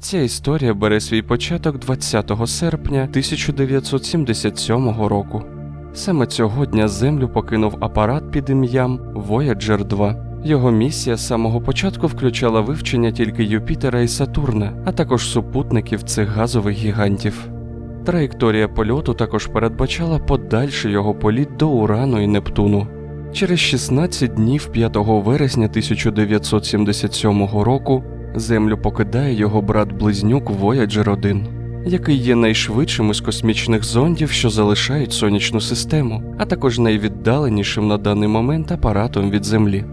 Ця історія бере свій початок 20 серпня 1977 року. Саме цього дня Землю покинув апарат під ім'ям Voyager 2. Його місія з самого початку включала вивчення тільки Юпітера і Сатурна, а також супутників цих газових гігантів. Траєкторія польоту також передбачала подальший його політ до Урану і Нептуну. Через 16 днів 5 вересня 1977 року Землю покидає його брат-близнюк Voyager 1, який є найшвидшим із космічних зондів, що залишають сонячну систему, а також найвіддаленішим на даний момент апаратом від Землі.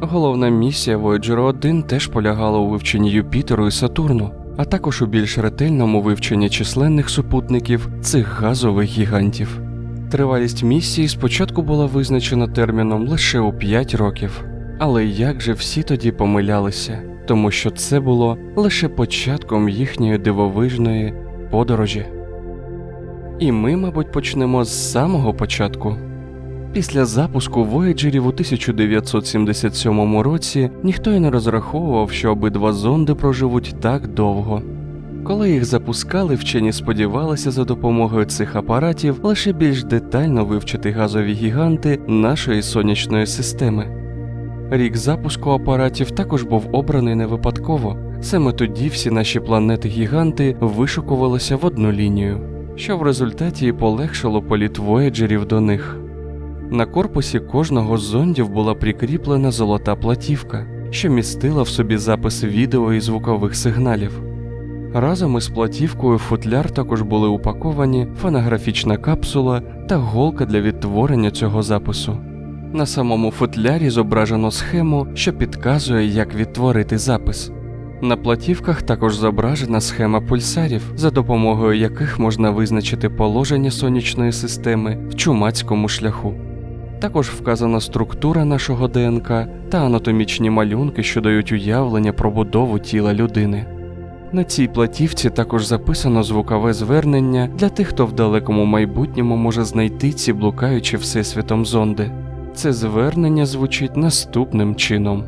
Головна місія Voyager 1 теж полягала у вивченні Юпітеру і Сатурну, а також у більш ретельному вивченні численних супутників цих газових гігантів. Тривалість місії спочатку була визначена терміном лише у 5 років. Але як же всі тоді помилялися, тому що це було лише початком їхньої дивовижної подорожі. І ми, мабуть, почнемо з самого початку. Після запуску Вояджерів у 1977 році ніхто й не розраховував, що обидва зонди проживуть так довго. Коли їх запускали, вчені сподівалися за допомогою цих апаратів лише більш детально вивчити газові гіганти нашої сонячної системи. Рік запуску апаратів також був обраний не випадково. Саме тоді всі наші планети-гіганти вишукувалися в одну лінію, що в результаті і полегшило політ вояджерів до них. На корпусі кожного з зондів була прикріплена золота платівка, що містила в собі запис відео і звукових сигналів. Разом із платівкою в футляр також були упаковані фонографічна капсула та голка для відтворення цього запису. На самому футлярі зображено схему, що підказує, як відтворити запис. На платівках також зображена схема пульсарів, за допомогою яких можна визначити положення сонячної системи в чумацькому шляху. Також вказана структура нашого ДНК та анатомічні малюнки, що дають уявлення про будову тіла людини. На цій платівці також записано звукове звернення для тих, хто в далекому майбутньому може знайти ці блукаючі всесвітом зонди. Це звернення звучить наступним чином.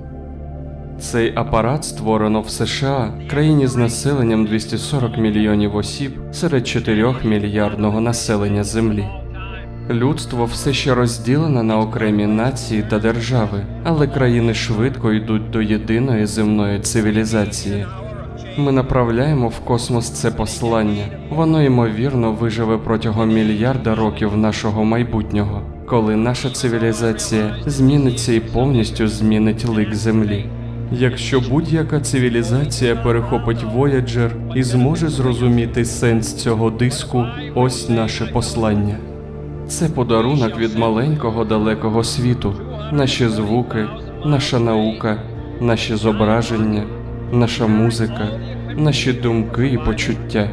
Цей апарат створено в США, країні з населенням 240 мільйонів осіб серед 4 мільярдного населення Землі. Людство все ще розділене на окремі нації та держави, але країни швидко йдуть до єдиної земної цивілізації. Ми направляємо в космос це послання. Воно ймовірно виживе протягом мільярда років нашого майбутнього, коли наша цивілізація зміниться і повністю змінить лик Землі. Якщо будь-яка цивілізація перехопить Voyager і зможе зрозуміти сенс цього диску, ось наше послання. Це подарунок від маленького далекого світу, наші звуки, наша наука, наші зображення, наша музика, наші думки і почуття.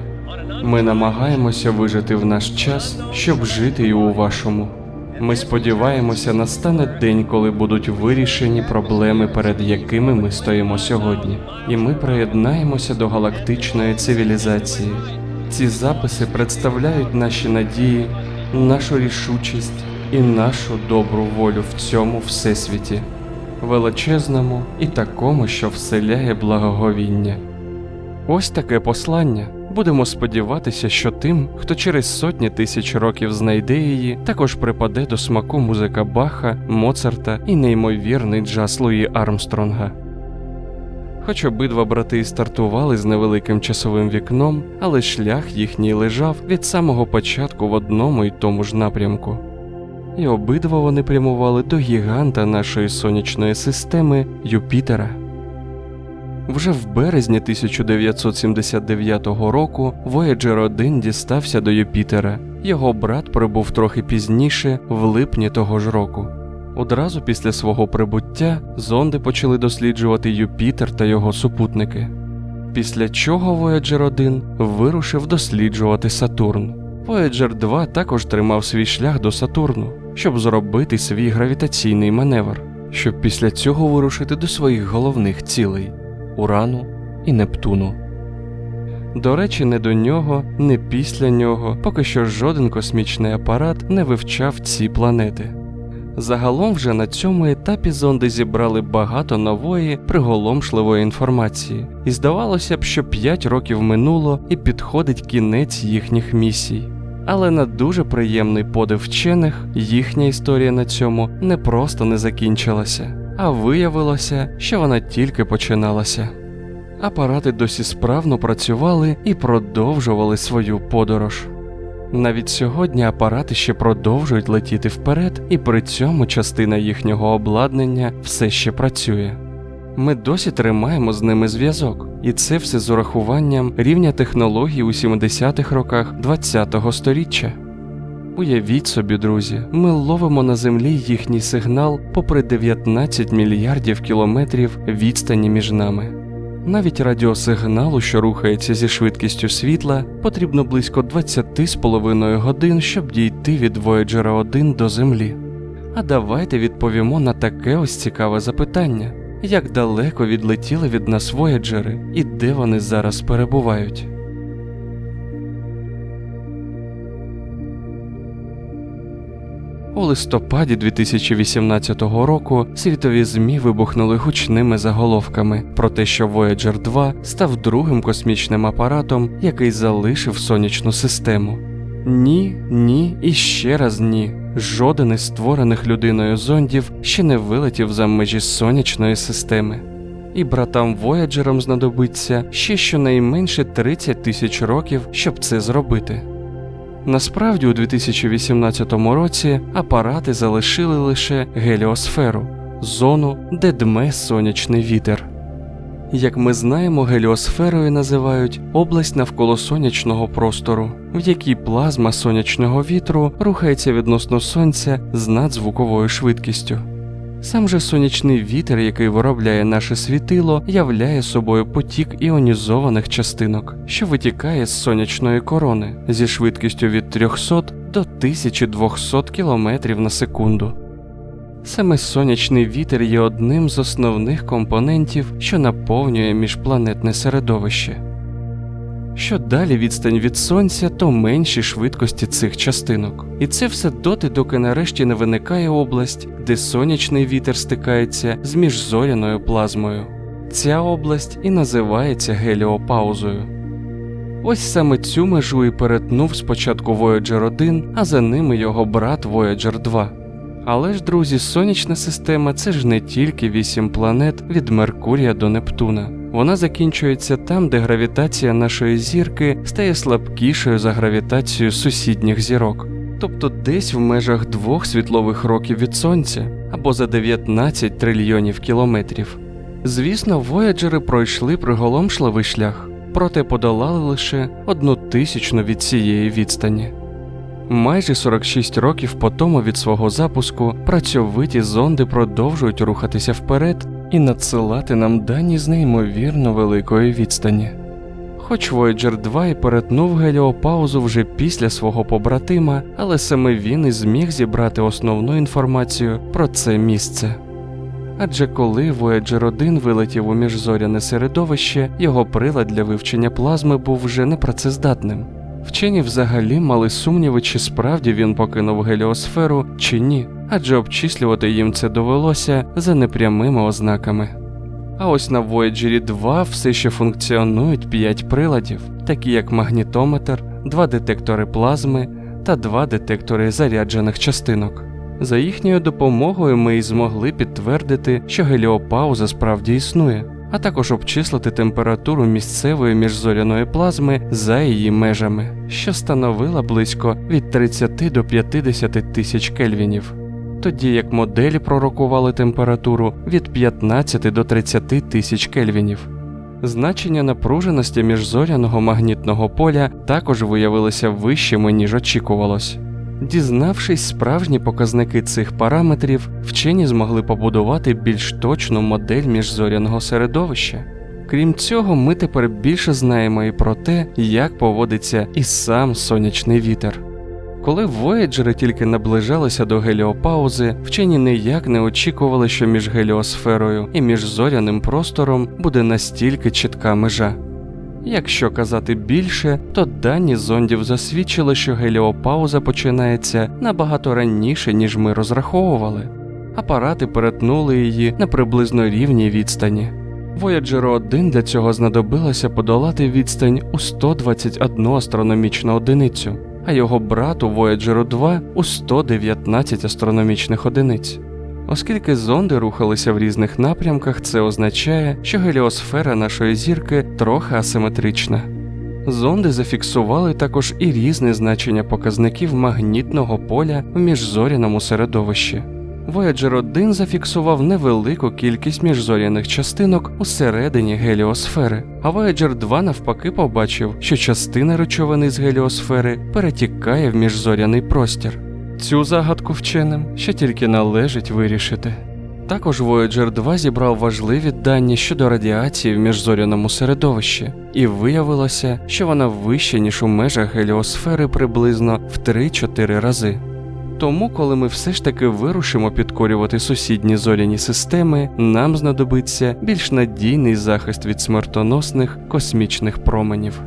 Ми намагаємося вижити в наш час, щоб жити і у вашому. Ми сподіваємося, настане день, коли будуть вирішені проблеми, перед якими ми стоїмо сьогодні, і ми приєднаємося до галактичної цивілізації. Ці записи представляють наші надії, нашу рішучість і нашу добру волю в цьому всесвіті, величезному і такому, що вселяє благоговіння. Ось таке послання. Будемо сподіватися, що тим, хто через сотні тисяч років знайде її, також припаде до смаку музика Баха, Моцарта і неймовірний джаз Луї Армстронга. Хоч обидва брати і стартували з невеликим часовим вікном, але шлях їхній лежав від самого початку в одному й тому ж напрямку. І обидва вони прямували до гіганта нашої сонячної системи Юпітера. Вже в березні 1979 року Voyager 1 дістався до Юпітера. Його брат прибув трохи пізніше, в липні того ж року. Одразу після свого прибуття зонди почали досліджувати Юпітер та його супутники. Після чого Voyager 1 вирушив досліджувати Сатурн. Voyager 2 також тримав свій шлях до Сатурну, щоб зробити свій гравітаційний маневр, щоб після цього вирушити до своїх головних цілей Урану і Нептуну. До речі, не до нього, не після нього, поки що жоден космічний апарат не вивчав ці планети. Загалом вже на цьому етапі зонди зібрали багато нової, приголомшливої інформації, і здавалося б, що 5 років минуло і підходить кінець їхніх місій. Але на дуже приємний подив вчених їхня історія на цьому не просто не закінчилася, а виявилося, що вона тільки починалася. Апарати досі справно працювали і продовжували свою подорож. Навіть сьогодні апарати ще продовжують летіти вперед, і при цьому частина їхнього обладнання все ще працює. Ми досі тримаємо з ними зв'язок, і це все з урахуванням рівня технологій у 70-х роках ХХ століття. Уявіть собі, друзі, ми ловимо на землі їхній сигнал попри 19 мільярдів кілометрів відстані між нами. Навіть радіосигналу, що рухається зі швидкістю світла, потрібно близько 20,5 годин, щоб дійти від Voyager 1 до Землі. А давайте відповімо на таке ось цікаве запитання: як далеко відлетіли від нас Voyager і де вони зараз перебувають? У листопаді 2018 року світові ЗМІ вибухнули гучними заголовками про те, що Voyager 2 став другим космічним апаратом, який залишив сонячну систему. Ні, ні і ще раз ні. Жоден із створених людиною зондів ще не вилетів за межі сонячної системи. І братам Вояджерам знадобиться ще щонайменше 30 тисяч років, щоб це зробити. Насправді, у 2018 році апарати залишили лише геліосферу зону, де дме сонячний вітер. Як ми знаємо, геліосферою називають область навколо сонячного простору, в якій плазма сонячного вітру рухається відносно сонця з надзвуковою швидкістю. Сам же сонячний вітер, який виробляє наше світило, являє собою потік іонізованих частинок, що витікає з сонячної корони зі швидкістю від 300 до 1200 км на секунду. Саме сонячний вітер є одним з основних компонентів, що наповнює міжпланетне середовище. Що далі відстань від сонця, то менші швидкості цих частинок. І це все доти, доки нарешті не виникає область, де сонячний вітер стикається з міжзоряною плазмою. Ця область і називається геліопаузою. Ось саме цю межу і перетнув спочатку Voyager 1, а за ними його брат Voyager 2. Але ж, друзі, сонячна система це ж не тільки вісім планет від Меркурія до Нептуна. Вона закінчується там, де гравітація нашої зірки стає слабкішою за гравітацію сусідніх зірок, тобто десь в межах двох світлових років від сонця або за 19 трильйонів кілометрів. Звісно, вояджери пройшли приголомшливий шлях, проте подолали лише одну тисячну від цієї відстані. Майже 46 років по тому від свого запуску працьовиті зонди продовжують рухатися вперед і надсилати нам дані з неймовірно великої відстані. Хоч Voyager 2 і перетнув геліопаузу вже після свого побратима, але саме він і зміг зібрати основну інформацію про це місце. Адже коли Voyager 1 вилетів у міжзоряне середовище, його прилад для вивчення плазми був вже непрацездатним. Вчені взагалі мали сумніви, чи справді він покинув геліосферу чи ні, адже обчислювати їм це довелося за непрямими ознаками. А ось на Voyager 2 все ще функціонують 5 приладів, такі як магнітометр, два детектори плазми та два детектори заряджених частинок. За їхньою допомогою ми й змогли підтвердити, що геліопауза справді існує, а також обчислити температуру місцевої міжзоряної плазми за її межами, що становила близько від 30 до 50 тисяч кельвінів, тоді як моделі пророкували температуру від 15 до 30 тисяч кельвінів. Значення напруженості міжзоряного магнітного поля також виявилися вищими, ніж очікувалось. Дізнавшись справжні показники цих параметрів, вчені змогли побудувати більш точну модель міжзоряного середовища. Крім цього, ми тепер більше знаємо і про те, як поводиться і сам сонячний вітер. Коли вояджери тільки наближалися до геліопаузи, вчені ніяк не очікували, що між геліосферою і міжзоряним простором буде настільки чітка межа. Якщо казати більше, то дані зондів засвідчили, що геліопауза починається набагато раніше, ніж ми розраховували. Апарати перетнули її на приблизно рівній відстані. Voyager 1 для цього знадобилося подолати відстань у 121 астрономічну одиницю, а його брату Voyager 2 у 119 астрономічних одиниць. Оскільки зонди рухалися в різних напрямках, це означає, що геліосфера нашої зірки трохи асиметрична. Зонди зафіксували також і різне значення показників магнітного поля в міжзоряному середовищі. Voyager 1 зафіксував невелику кількість міжзоряних частинок усередині геліосфери, а Voyager 2 навпаки побачив, що частина речовини з геліосфери перетікає в міжзоряний простір. Цю загадку вченим ще тільки належить вирішити. Також Voyager 2 зібрав важливі дані щодо радіації в міжзоряному середовищі, і виявилося, що вона вища, ніж у межах геліосфери приблизно в 3-4 рази. Тому, коли ми все ж таки вирушимо підкорювати сусідні зоряні системи, нам знадобиться більш надійний захист від смертоносних космічних променів.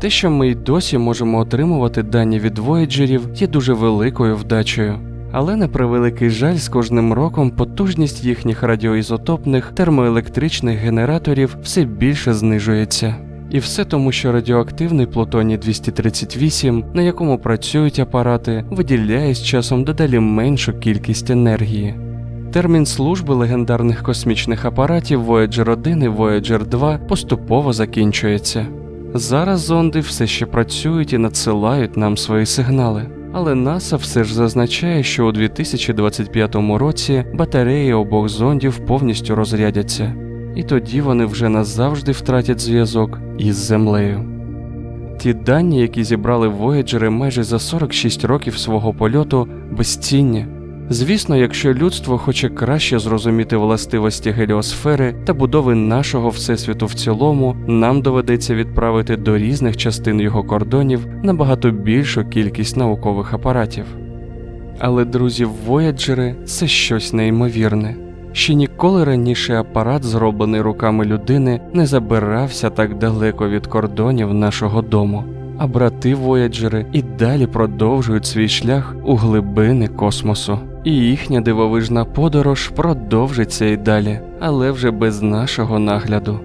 Те, що ми й досі можемо отримувати дані від вояджерів, є дуже великою вдачею. Але на превеликий жаль, з кожним роком потужність їхніх радіоізотопних термоелектричних генераторів все більше знижується. І все тому, що радіоактивний плутоній 238, на якому працюють апарати, виділяє з часом дедалі меншу кількість енергії. Термін служби легендарних космічних апаратів Voyager 1 і Voyager 2 поступово закінчується. Зараз зонди все ще працюють і надсилають нам свої сигнали. Але НАСА все ж зазначає, що у 2025 році батареї обох зондів повністю розрядяться, і тоді вони вже назавжди втратять зв'язок із Землею. Ті дані, які зібрали Вояджери майже за 46 років свого польоту, безцінні. Звісно, якщо людство хоче краще зрозуміти властивості геліосфери та будови нашого всесвіту в цілому, нам доведеться відправити до різних частин його кордонів набагато більшу кількість наукових апаратів. Але друзі, Вояджери це щось неймовірне. Ще ніколи раніше апарат, зроблений руками людини, не забирався так далеко від кордонів нашого дому. А брати Вояджери і далі продовжують свій шлях у глибини космосу. І їхня дивовижна подорож продовжиться і далі, але вже без нашого нагляду.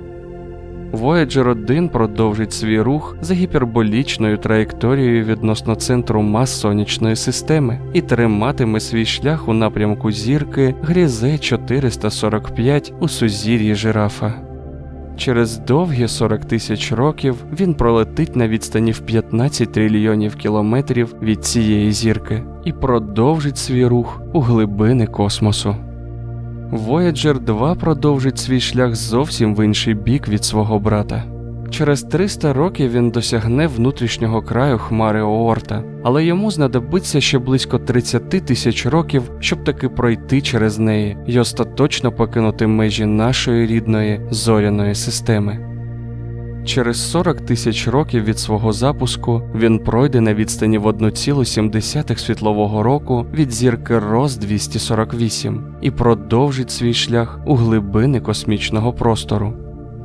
Voyager 1 продовжить свій рух за гіперболічною траєкторією відносно центру мас сонячної системи і триматиме свій шлях у напрямку зірки Грізе 445 у сузір'ї жирафа. Через довгі 40 тисяч років він пролетить на відстані в 15 трильйонів кілометрів від цієї зірки і продовжить свій рух у глибини космосу. Voyager 2 продовжить свій шлях зовсім в інший бік від свого брата. Через 300 років він досягне внутрішнього краю хмари Оорта, але йому знадобиться ще близько 30 тисяч років, щоб таки пройти через неї і остаточно покинути межі нашої рідної зоряної системи. Через 40 тисяч років від свого запуску він пройде на відстані в 1,7 світлового року від зірки Рос 248 і продовжить свій шлях у глибини космічного простору.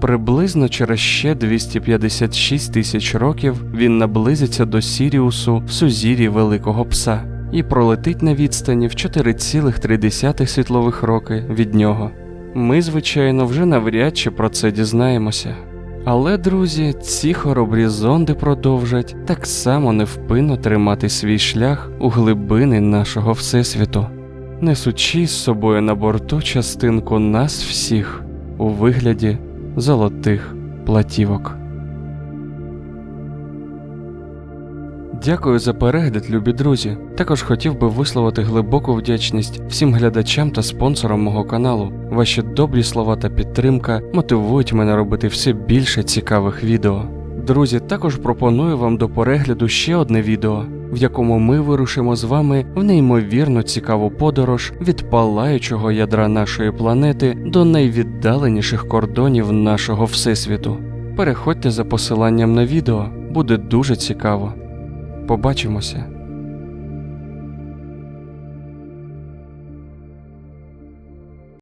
Приблизно через ще 256 тисяч років він наблизиться до Сіріусу в сузір'ї Великого Пса і пролетить на відстані в 4,3 світлових роки від нього. Ми, звичайно, вже навряд чи про це дізнаємося. Але, друзі, ці хоробрі зонди продовжать так само невпинно тримати свій шлях у глибини нашого Всесвіту, несучи з собою на борту частинку нас всіх у вигляді золотих платівок. Дякую за перегляд, любі друзі. Також хотів би висловити глибоку вдячність всім глядачам та спонсорам мого каналу. Ваші добрі слова та підтримка мотивують мене робити все більше цікавих відео. Друзі, також пропоную вам до перегляду ще одне відео, в якому ми вирушимо з вами в неймовірно цікаву подорож від палаючого ядра нашої планети до найвіддаленіших кордонів нашого всесвіту. Переходьте за посиланням на відео, буде дуже цікаво. Побачимося.